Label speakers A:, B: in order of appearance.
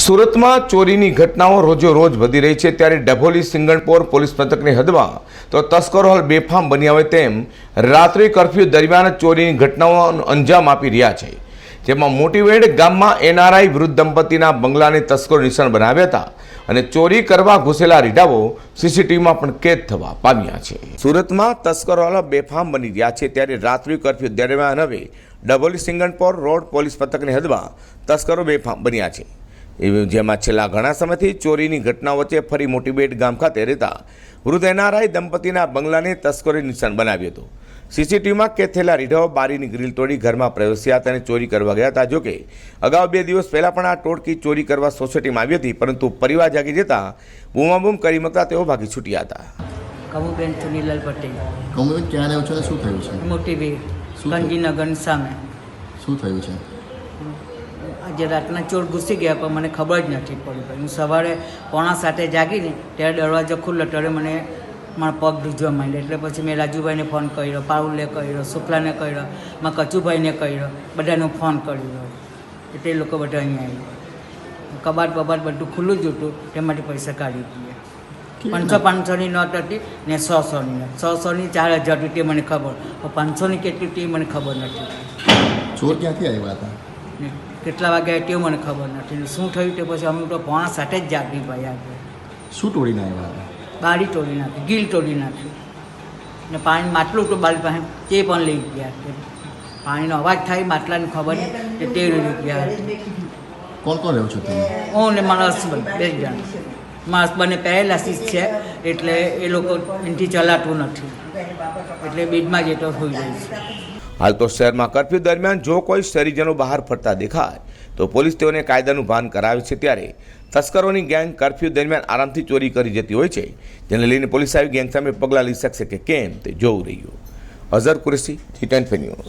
A: સુરતમાં ચોરીની ઘટનાઓ રોજો રોજ વધી રહી છે. ત્યારે ડભોલી સિંગણપોર પોલીસ મથકની હદમાં તો તસ્કરો હાલ બેફામ બન્યા હોય તેમ રાત્રિ કર્ફ્યુ દરમિયાન ચોરીની ઘટનાઓનો અંજામ આપી રહ્યા છે. જેમાં મોટીવેડ ગામમાં એનઆરઆઈ વૃદ્ધ દંપતીના બંગલાને તસ્કરો નિશાન બનાવ્યા હતા અને ચોરી કરવા ઘૂસેલા રીડાઓ સીસીટીવીમાં પણ કેદ થવા પામ્યા છે. સુરતમાં તસ્કરો હાલ બેફામ બની રહ્યા છે. ત્યારે રાત્રિ કર્ફ્યુ દરમિયાન હવે ડભોલી સિંગણપોર રોડ પોલીસ મથકની હદમાં તસ્કરો બેફામ બન્યા છે. જેમાં છેલ્લા ઘણા સમયથી ચોરીની ઘટના વચ્ચે ફરી મોટીબેટ ગામ ખાતે રહેતા વૃદ્ધ એનઆરઆઈ દંપતીના બંગલાને તસ્કરી નિશાન બનાવ્યું હતું. સીસીટીવીમાં કેદ થયેલા રીઢાઓ બારીની ગ્રીલ તોડી ઘરમાં પ્રવેશ્યા હતા અને ચોરી કરવા ગયા હતા. જોકે અગાઉ બે દિવસ પહેલાં પણ આ ટોળકી ચોરી કરવા સોસાયટીમાં આવી હતી પરંતુ પરિવાર જાગી જતા બૂમાબૂમ કરી મૂકતા તેઓ ભાગી છૂટ્યા હતા.
B: કમુબેન ચુનીલાલ પટેલ.
C: કમુબેન ક્યાં રહ્યો છો શું થયું છે?
B: મોટી વીર ગંજીનગર સામે.
C: શું થયું છે?
B: આજે રાતના ચોર ઘૂસી ગયા પણ મને ખબર જ નથી પડી ભાઈ. હું સવારે પોણા સાથે જાગીને ત્યારે દરવાજો ખુલ્લો ત્યારે મને મારા પગ ધ્રુજવા માંડ્યા. એટલે પછી મેં રાજુભાઈને ફોન કર્યો પાઉલને કર્યો શુક્લાને કર્યો મારા કચુભાઈને કર્યો બધાને ફોન કર્યો. એટલે એ લોકો બધા અહીંયા આવ્યા. કબાટ બબાટ બધું ખુલ્લું જ હતું તેમાંથી પૈસા કાઢી દીધા પાંચસો પાંચસોની નોટ હતી ને સો સોની નોટ. સો સોની ચાર હજાર હતી મને ખબર. પણ પાંચસોની કેટલી હતી મને ખબર નથી.
C: ચોર ક્યાંથી આવ્યા હતા?
B: કેટલા વાગે તે મને ખબર નથી. શું થયું તે પછી અમે તો પોણા સાથે જ જાગી ભાઈ આગળ
C: શું તોડીને આવ્યા હતા?
B: બારી તોડી નાખી ગીલ તોડી નાખી. ને પાણી માટલું તો બારી પાસે તે પણ લઈ ગયા પાણીનો અવાજ થાય માટલાની ખબર નહીં કે તે લઈ ગયા હતા
C: કોણ કોણ રહ્યો છો તમે?
B: હું ને મારા હસબન્ડ બે જણ. મારા હસબન્ડને પેરેલાસીસ છે એટલે એ લોકો એનાથી ચલાતું નથી. એટલે બેડમાં જ એ તો હોઈ જાય છે.
A: હાલ તો શહેરમાં કર્ફ્યુ દરમિયાન જો કોઈ શહેરીજનો બહાર ફરતા દેખાય, તો પોલીસ તેઓને કાયદાનું ભાન કરાવે છે ત્યારે તસ્કરોની ગેંગ કર્ફ્યુ દરમિયાન આરામથી ચોરી કરી જતી હોય છે. જેને લઈને પોલીસ આવી ગેંગ સામે પગલાં લઈ શકશે કે કેમ તે જોવું રહ્યું. Azhar Qureshi G ten news